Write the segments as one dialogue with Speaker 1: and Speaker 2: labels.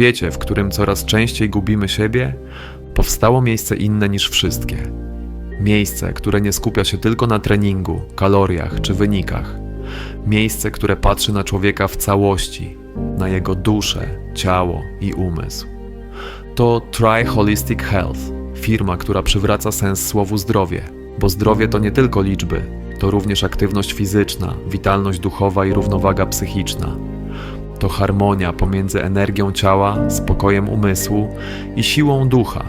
Speaker 1: świecie, w którym coraz częściej gubimy siebie, powstało miejsce inne niż wszystkie. Miejsce, które nie skupia się tylko na treningu, kaloriach czy wynikach. Miejsce, które patrzy na człowieka w całości, na jego duszę, ciało i umysł. To Try Holistic Health, firma, która przywraca sens słowu zdrowie, bo zdrowie to nie tylko liczby, to również aktywność fizyczna, witalność duchowa i równowaga psychiczna. To harmonia pomiędzy energią ciała, spokojem umysłu i siłą ducha.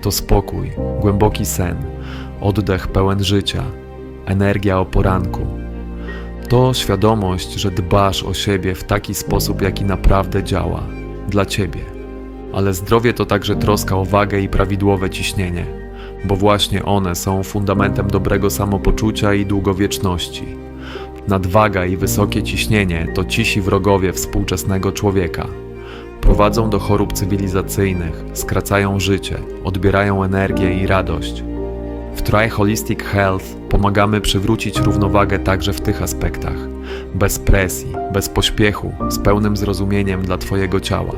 Speaker 1: To spokój, głęboki sen, oddech pełen życia, energia o poranku. To świadomość, że dbasz o siebie w taki sposób, jaki naprawdę działa dla ciebie. Ale zdrowie to także troska o wagę i prawidłowe ciśnienie, bo właśnie one są fundamentem dobrego samopoczucia i długowieczności. Nadwaga i wysokie ciśnienie to cisi wrogowie współczesnego człowieka. Prowadzą do chorób cywilizacyjnych, skracają życie, odbierają energię i radość. W Try Holistic Health pomagamy przywrócić równowagę także w tych aspektach. Bez presji, bez pośpiechu, z pełnym zrozumieniem dla Twojego ciała.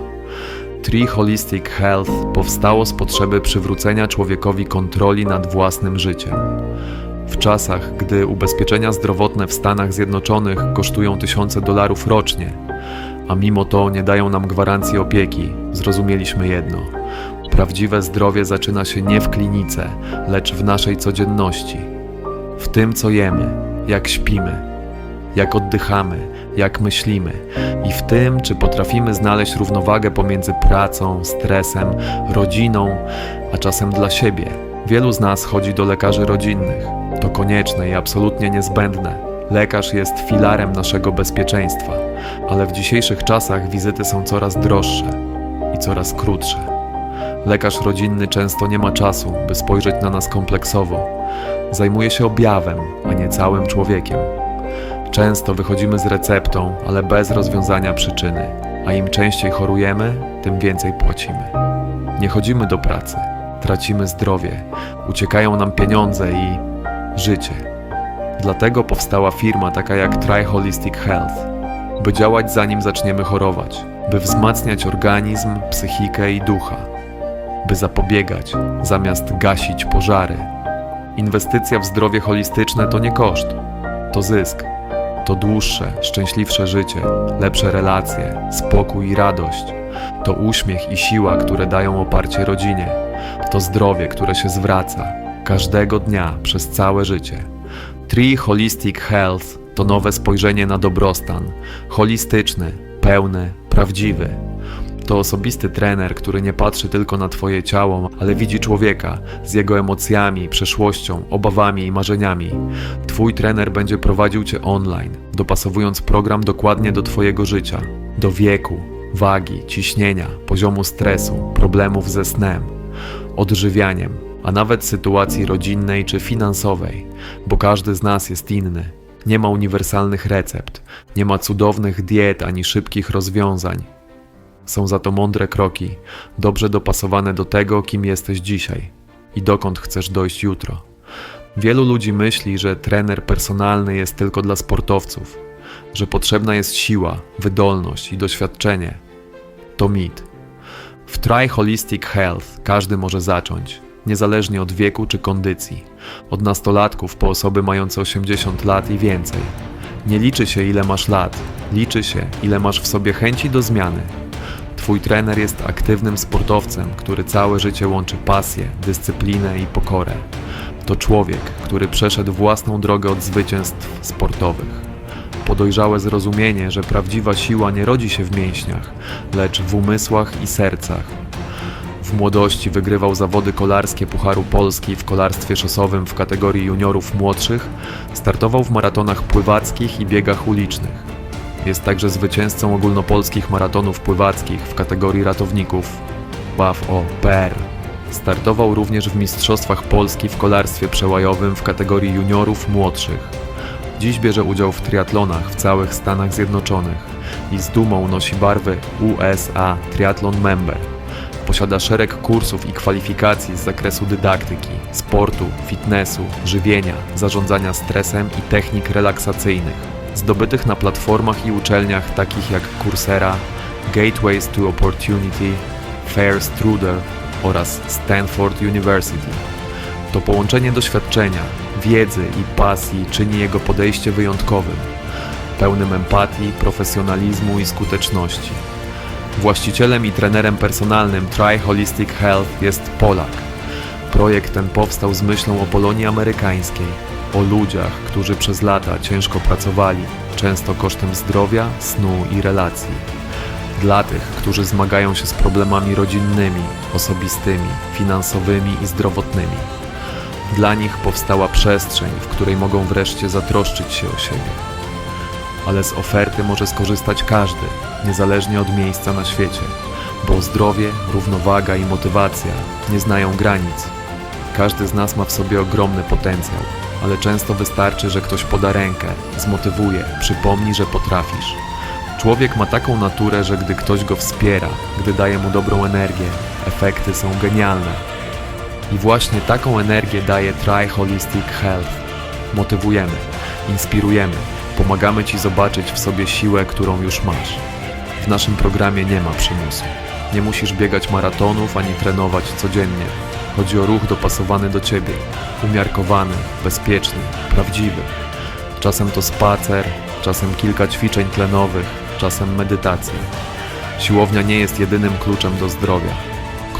Speaker 1: Tree Holistic Health powstało z potrzeby przywrócenia człowiekowi kontroli nad własnym życiem. Czasach, gdy ubezpieczenia zdrowotne w Stanach Zjednoczonych kosztują tysiące dolarów rocznie, a mimo to nie dają nam gwarancji opieki, zrozumieliśmy jedno. Prawdziwe zdrowie zaczyna się nie w klinice, lecz w naszej codzienności. W tym, co jemy, jak śpimy, jak oddychamy, jak myślimy i w tym, czy potrafimy znaleźć równowagę pomiędzy pracą, stresem, rodziną, a czasem dla siebie. Wielu z nas chodzi do lekarzy rodzinnych. To konieczne i absolutnie niezbędne. Lekarz jest filarem naszego bezpieczeństwa, ale w dzisiejszych czasach wizyty są coraz droższe i coraz krótsze. Lekarz rodzinny często nie ma czasu, by spojrzeć na nas kompleksowo. Zajmuje się objawem, a nie całym człowiekiem. Często wychodzimy z receptą, ale bez rozwiązania przyczyny, a im częściej chorujemy, tym więcej płacimy. Nie chodzimy do pracy, tracimy zdrowie, uciekają nam pieniądze i życie. Dlatego powstała firma taka jak Try Holistic Health, by działać zanim zaczniemy chorować, by wzmacniać organizm, psychikę i ducha, by zapobiegać zamiast gasić pożary. Inwestycja w zdrowie holistyczne to nie koszt, to zysk. To dłuższe, szczęśliwsze życie, lepsze relacje, spokój i radość. To uśmiech i siła, które dają oparcie rodzinie. To zdrowie, które się zwraca każdego dnia przez całe życie. Tree Holistic Health to nowe spojrzenie na dobrostan. Holistyczny, pełny, prawdziwy. To osobisty trener, który nie patrzy tylko na Twoje ciało, ale widzi człowieka z jego emocjami, przeszłością, obawami i marzeniami. Twój trener będzie prowadził Cię online, dopasowując program dokładnie do Twojego życia, do wieku, wagi, ciśnienia, poziomu stresu, problemów ze snem, odżywianiem, a nawet sytuacji rodzinnej czy finansowej, bo każdy z nas jest inny. Nie ma uniwersalnych recept, nie ma cudownych diet ani szybkich rozwiązań. Są za to mądre kroki, dobrze dopasowane do tego, kim jesteś dzisiaj i dokąd chcesz dojść jutro. Wielu ludzi myśli, że trener personalny jest tylko dla sportowców, że potrzebna jest siła, wydolność i doświadczenie. To mit. W Try Holistic Health każdy może zacząć, niezależnie od wieku czy kondycji. Od nastolatków po osoby mające 80 lat i więcej. Nie liczy się ile masz lat, liczy się ile masz w sobie chęci do zmiany. Twój trener jest aktywnym sportowcem, który całe życie łączy pasję, dyscyplinę i pokorę. To człowiek, który przeszedł własną drogę od zwycięstw sportowych. Podojrzałe zrozumienie, że prawdziwa siła nie rodzi się w mięśniach, lecz w umysłach i sercach. W młodości wygrywał zawody kolarskie Pucharu Polski w kolarstwie szosowym w kategorii juniorów młodszych, startował w maratonach pływackich i biegach ulicznych. Jest także zwycięzcą ogólnopolskich maratonów pływackich w kategorii ratowników WAF o PR. Startował również w Mistrzostwach Polski w kolarstwie przełajowym w kategorii juniorów młodszych. Dziś bierze udział w triatlonach w całych Stanach Zjednoczonych i z dumą nosi barwy USA Triathlon Member. Posiada szereg kursów i kwalifikacji z zakresu dydaktyki, sportu, fitnessu, żywienia, zarządzania stresem i technik relaksacyjnych, zdobytych na platformach i uczelniach takich jak Coursera, Gateways to Opportunity, Fairs Truder oraz Stanford University. To połączenie doświadczenia, wiedzy i pasji czyni jego podejście wyjątkowym, pełnym empatii, profesjonalizmu i skuteczności. Właścicielem i trenerem personalnym Try Holistic Health jest Polak. Projekt ten powstał z myślą o Polonii amerykańskiej, o ludziach, którzy przez lata ciężko pracowali, często kosztem zdrowia, snu i relacji. Dla tych, którzy zmagają się z problemami rodzinnymi, osobistymi, finansowymi i zdrowotnymi. Dla nich powstała przestrzeń, w której mogą wreszcie zatroszczyć się o siebie. Ale z oferty może skorzystać każdy, niezależnie od miejsca na świecie, bo zdrowie, równowaga i motywacja nie znają granic. Każdy z nas ma w sobie ogromny potencjał, ale często wystarczy, że ktoś poda rękę, zmotywuje, przypomni, że potrafisz. Człowiek ma taką naturę, że gdy ktoś go wspiera, gdy daje mu dobrą energię, efekty są genialne. I właśnie taką energię daje Try Holistic Health. Motywujemy, inspirujemy, pomagamy Ci zobaczyć w sobie siłę, którą już masz. W naszym programie nie ma przymusu. Nie musisz biegać maratonów ani trenować codziennie. Chodzi o ruch dopasowany do Ciebie, umiarkowany, bezpieczny, prawdziwy. Czasem to spacer, czasem kilka ćwiczeń tlenowych, czasem medytacja. Siłownia nie jest jedynym kluczem do zdrowia.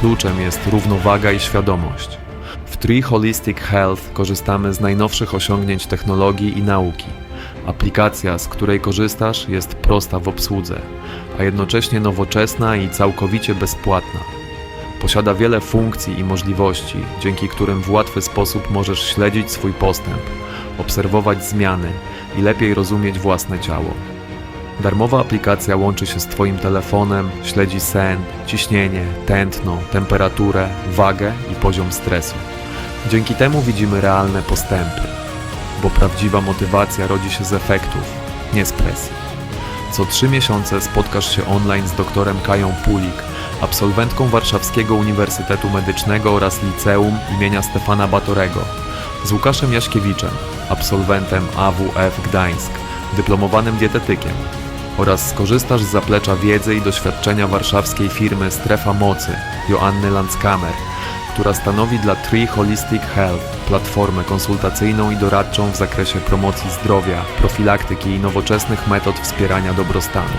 Speaker 1: Kluczem jest równowaga i świadomość. W Tree Holistic Health korzystamy z najnowszych osiągnięć technologii i nauki. Aplikacja, z której korzystasz, jest prosta w obsłudze, a jednocześnie nowoczesna i całkowicie bezpłatna. Posiada wiele funkcji i możliwości, dzięki którym w łatwy sposób możesz śledzić swój postęp, obserwować zmiany i lepiej rozumieć własne ciało. Darmowa aplikacja łączy się z Twoim telefonem, śledzi sen, ciśnienie, tętno, temperaturę, wagę i poziom stresu. Dzięki temu widzimy realne postępy, bo prawdziwa motywacja rodzi się z efektów, nie z presji. Co trzy miesiące spotkasz się online z doktorem Kają Pulik, absolwentką Warszawskiego Uniwersytetu Medycznego oraz Liceum imienia Stefana Batorego, z Łukaszem Jaśkiewiczem, absolwentem AWF Gdańsk, dyplomowanym dietetykiem, oraz skorzystasz z zaplecza wiedzy i doświadczenia warszawskiej firmy Strefa Mocy Joanny Landskamer, która stanowi dla Tree Holistic Health platformę konsultacyjną i doradczą w zakresie promocji zdrowia, profilaktyki i nowoczesnych metod wspierania dobrostanu.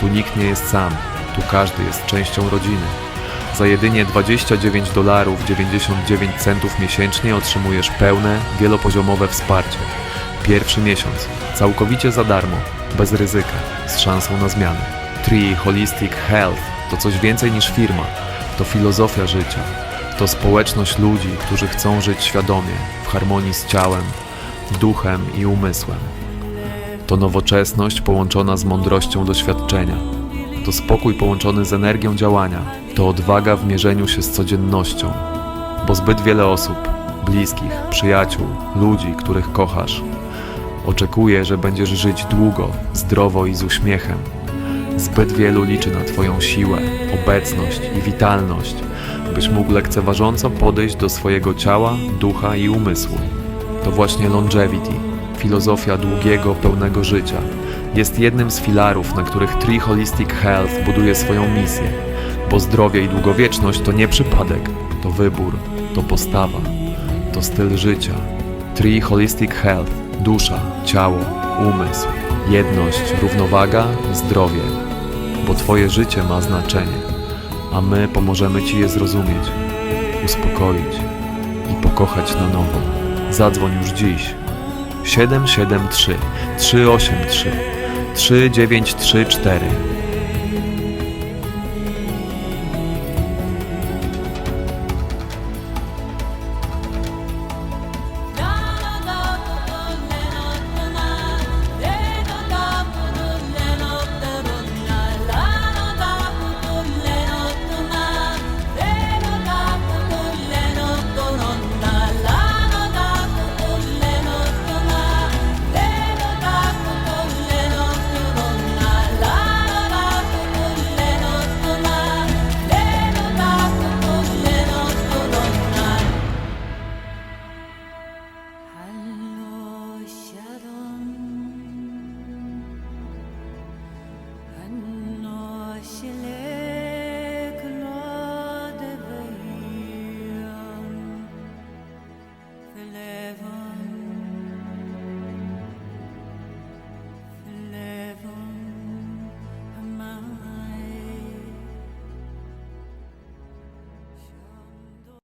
Speaker 1: Tu nikt nie jest sam, tu każdy jest częścią rodziny. Za jedynie 29 dolarów 99 centów miesięcznie otrzymujesz pełne, wielopoziomowe wsparcie. Pierwszy miesiąc, całkowicie za darmo, bez ryzyka, z szansą na zmianę. Tree Holistic Health to coś więcej niż firma, to filozofia życia, to społeczność ludzi, którzy chcą żyć świadomie, w harmonii z ciałem, duchem i umysłem. To nowoczesność połączona z mądrością doświadczenia. To spokój połączony z energią działania. To odwaga w mierzeniu się z codziennością. Bo zbyt wiele osób, bliskich, przyjaciół, ludzi, których kochasz, oczekuje, że będziesz żyć długo, zdrowo i z uśmiechem. Zbyt wielu liczy na Twoją siłę, obecność i witalność, byś mógł lekceważąco podejść do swojego ciała, ducha i umysłu. To właśnie longevity, filozofia długiego, pełnego życia, jest jednym z filarów, na których Tree Holistic Health buduje swoją misję, bo zdrowie i długowieczność to nie przypadek, to wybór, to postawa, to styl życia. Tree Holistic Health, dusza, ciało, umysł, jedność, równowaga, zdrowie, bo Twoje życie ma znaczenie, a my pomożemy Ci je zrozumieć, uspokoić i pokochać na nowo. Zadzwoń już dziś 773 383 3934